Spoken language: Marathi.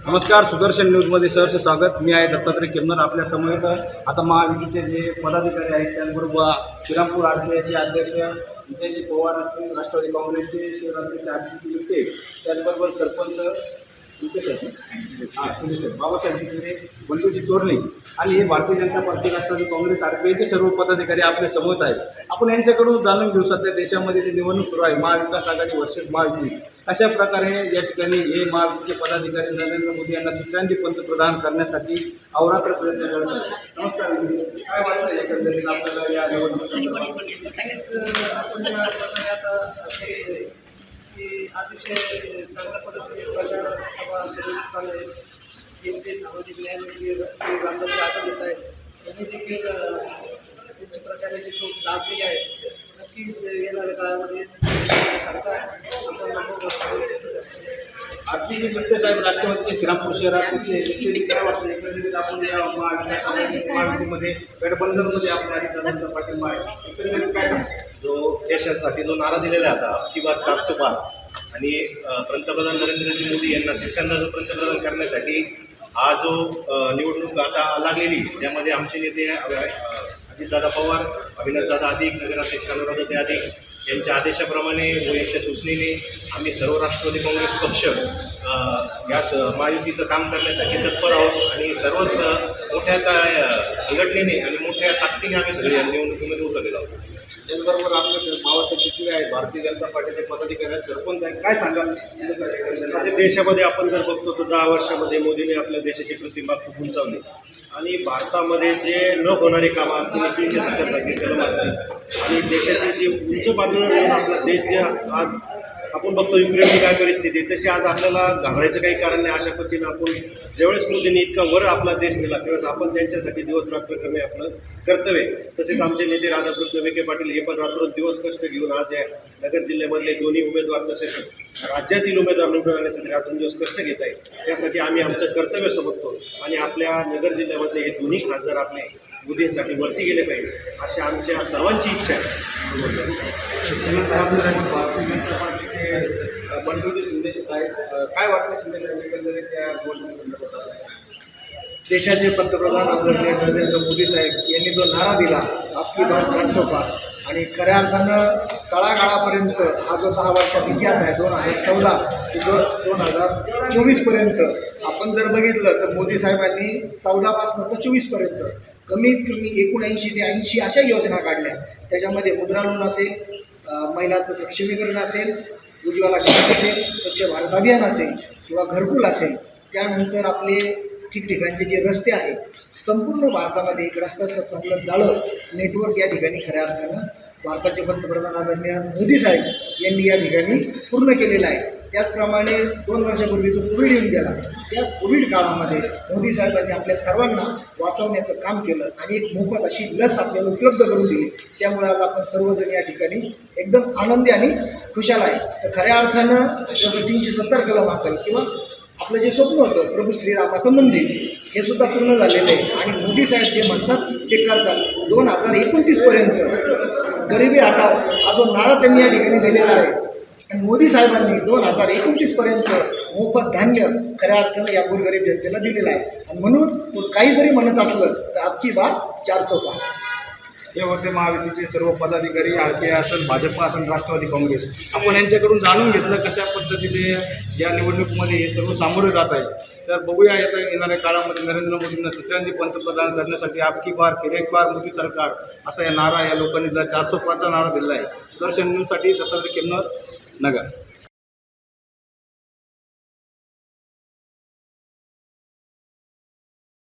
नमस्कार सुदर्शन न्यूजमध्ये सहर्ष स्वागत. मी आहे दत्तात्रय किरनर आपल्यासमोर आता महाविकीचे जे पदाधिकारी आहेत त्याचबरोबर श्रीरामपूर आर पी आयचे अध्यक्ष विजयजी पवार असतील राष्ट्रवादी काँग्रेसचे शहराध्यक्ष अध्यक्ष लिप्ते त्याचबरोबर सरपंच लिप्ते साहेब हां साहेब बाबासाहेब चिचरे बंडूजी तोरणे आणि हे Bharatiya Janata party Rashtravadi Congress R P सर्व पदाधिकारी आपल्यासमोर आहेत आपण यांच्याकडून जाणून घेऊ सध्या देशामध्ये जी निवडणूक सुरू आहे महाविकास आघाडी वर्सेस महायुती अशा प्रकारे या ठिकाणी हे महायुतीचे पदाधिकारी नरेंद्र मोदी यांना दुसऱ्यांदी पंतप्रधान करण्यासाठी अवरात्र प्रयत्न करत आहेत नमस्कार. काय वाटतं एकंदरीत आपल्याला या निवडणुकीत की अतिशय चांगल्या पद्धतीने प्रचार सभा असेल चालू आहे. केंद्रीय सामाजिक न्यायमंत्री श्री रामदास आचार्य साहेब यांनी देखील त्यांची प्रचाराची खूप दाखली आहे. नक्कीच येणाऱ्या काळामध्ये सरकार आरती लिप्ते साहेब राष्ट्रवादीचे श्रीरामपूर शहराचे लिप्ते काय वाटतं. एकंदरीत आपण या महाविकास आपल्या पाठिंबा आहे. एकंदरीत काय जो देशासाठी जो नारा दिलेला आहे आता की बार चारशे पार आणि पंतप्रधान नरेंद्रजी मोदी यांना तिसऱ्यांदा जो पंतप्रधान करण्यासाठी हा जो निवडणूक आता लागलेली त्यामध्ये आमचे नेते अ, अ, अजितदादा पवार अविनाशदादा अधिक नगराध्यक्ष अनुराधा अधिक यांच्या आदेशाप्रमाणे व यांच्या सूचनेने आम्ही सर्व राष्ट्रवादी काँग्रेस पक्ष या स- महायुतीचं काम करण्यासाठी तत्पर आहोत आणि सर्वच मोठ्या संघटनेने आणि मोठ्या ताकदीने आम्ही सगळे या निवडणुकीमध्ये उतरलेलो आहोत. त्याचबरोबर आपले बाबासाहेब चिचरे आहेत भारतीय जनता पार्टीचे पदाधिकारी आहेत सरपंच आहेत काय सांगाल? देशामध्ये आपण जर बघतो तर दहा वर्षामध्ये मोदीने आपल्या देशाची प्रतिमा खूप उंचावली. आणि भारतामध्ये जे न होणारे कामं असतील तीनशे सत्तर जागी कलम असतील आणि देशाची जी उंच पातळीवर आपला देश जे आज आपण बघतो युक्रेनची काय परिस्थिती तशी आज आपल्याला घाबरायचं काही कारण नाही. अशा पद्धतीनं आपण ज्यावेळेस मोदींनी इतका वर आपला देश नेला त्यावेळेस आपण त्यांच्यासाठी दिवस रात्र करणे आपलं कर्तव्य तसेच आमचे नेते राधाकृष्ण विखे पाटील हे पण रात्र दिवस कष्ट घेऊन आज या नगर जिल्ह्यामधले दोन्ही उमेदवार तसेच राज्यातील उमेदवार निवडून आणण्यासाठी रात्रंदिवस कष्ट घेत आहे त्यासाठी आम्ही आमचं कर्तव्य समजतो आणि आपल्या नगर जिल्ह्यामधले हे दोन्ही खासदार आपले मोदींसाठी वरती गेले पाहिजे अशी आमच्या सर्वांची इच्छा आहे. बंडूजी शिंदे काय वाटतं शिंदे साहेब त्या निवडणुकीसंदर्भात देशाचे पंतप्रधान आदरणीय नरेंद्र मोदी साहेब यांनी जो नारा दिला आपकी बात चारसो पार आणि खऱ्या अर्थानं तळागाळापर्यंत हा जो दहा वर्षात इतिहास आहे दोन हजार चौदा ते दो दोन हजार चोवीसपर्यंत आपण जर बघितलं तर मोदी साहेबांनी चौदापासून तर चोवीसपर्यंत कमीत कमी एकोणऐंशी ते ऐंशी अशा योजना काढल्या. त्याच्यामध्ये मुद्रा लोन असेल महिलाचं सक्षमीकरण असेल उज्ज्वला गॅस असेल स्वच्छ भारत अभियान असेल किंवा घरकुल असेल त्यानंतर आपले ठिकठिकाणचे जे रस्ते आहेत संपूर्ण भारतामध्ये एक रस्त्याचं चांगलं जाळं नेटवर्क या ठिकाणी खऱ्या अर्थानं भारताचे पंतप्रधान आदरणीय मोदी साहेब यांनी या ठिकाणी पूर्ण केलेलं आहे. त्याचप्रमाणे दोन वर्षापूर्वी जो कोविड येऊन गेला. त्या कोविड काळामध्ये मोदी साहेबांनी आपल्या सर्वांना वाचवण्याचं काम केलं आणि एक मोफत अशी लस आपल्याला उपलब्ध करून दिली. त्यामुळे आज आपण सर्वजण या ठिकाणी एकदम आनंदी आणि खुशाल आहे. तर खऱ्या अर्थानं जसं तीनशे सत्तर कलम असेल किंवा आपलं जे स्वप्न होतं प्रभू श्रीरामाचं मंदिर हे सुद्धा पूर्ण झालेलं आहे. आणि मोदी साहेब जे म्हणतात ते करतात. दोन हजार एकोणतीसपर्यंत गरिबी हटाव हा जो नारा त्यांनी या ठिकाणी दिलेला आहे आणि मोदी साहेबांनी दोन हजार एकोणतीसपर्यंत मोफत धान्य खऱ्या अर्थानं या गोरगरीब जनतेला दिलेलं आहे. आणि म्हणून काही जरी म्हणत असलं तर आपकी बात चारसो पाच हे होते महायुतीचे सर्व पदाधिकारी आर पी आय असेल भाजप असेल राष्ट्रवादी काँग्रेस. आपण यांच्याकडून जाणून घेतलं कशा पद्धतीने या निवडणुकीमध्ये हे सर्व सामोरे जात आहे. तर बघूया येत्या येणाऱ्या काळामध्ये नरेंद्र मोदींना दुसऱ्यांदी पंतप्रधान करण्यासाठी आपकी बार फिर एक बार मोदी सरकार असा या नारा या लोकांनी चारशे पाचचा नारा दिला आहे. दर्शन न्यूजसाठी दत्तात्रय किन्नर नगर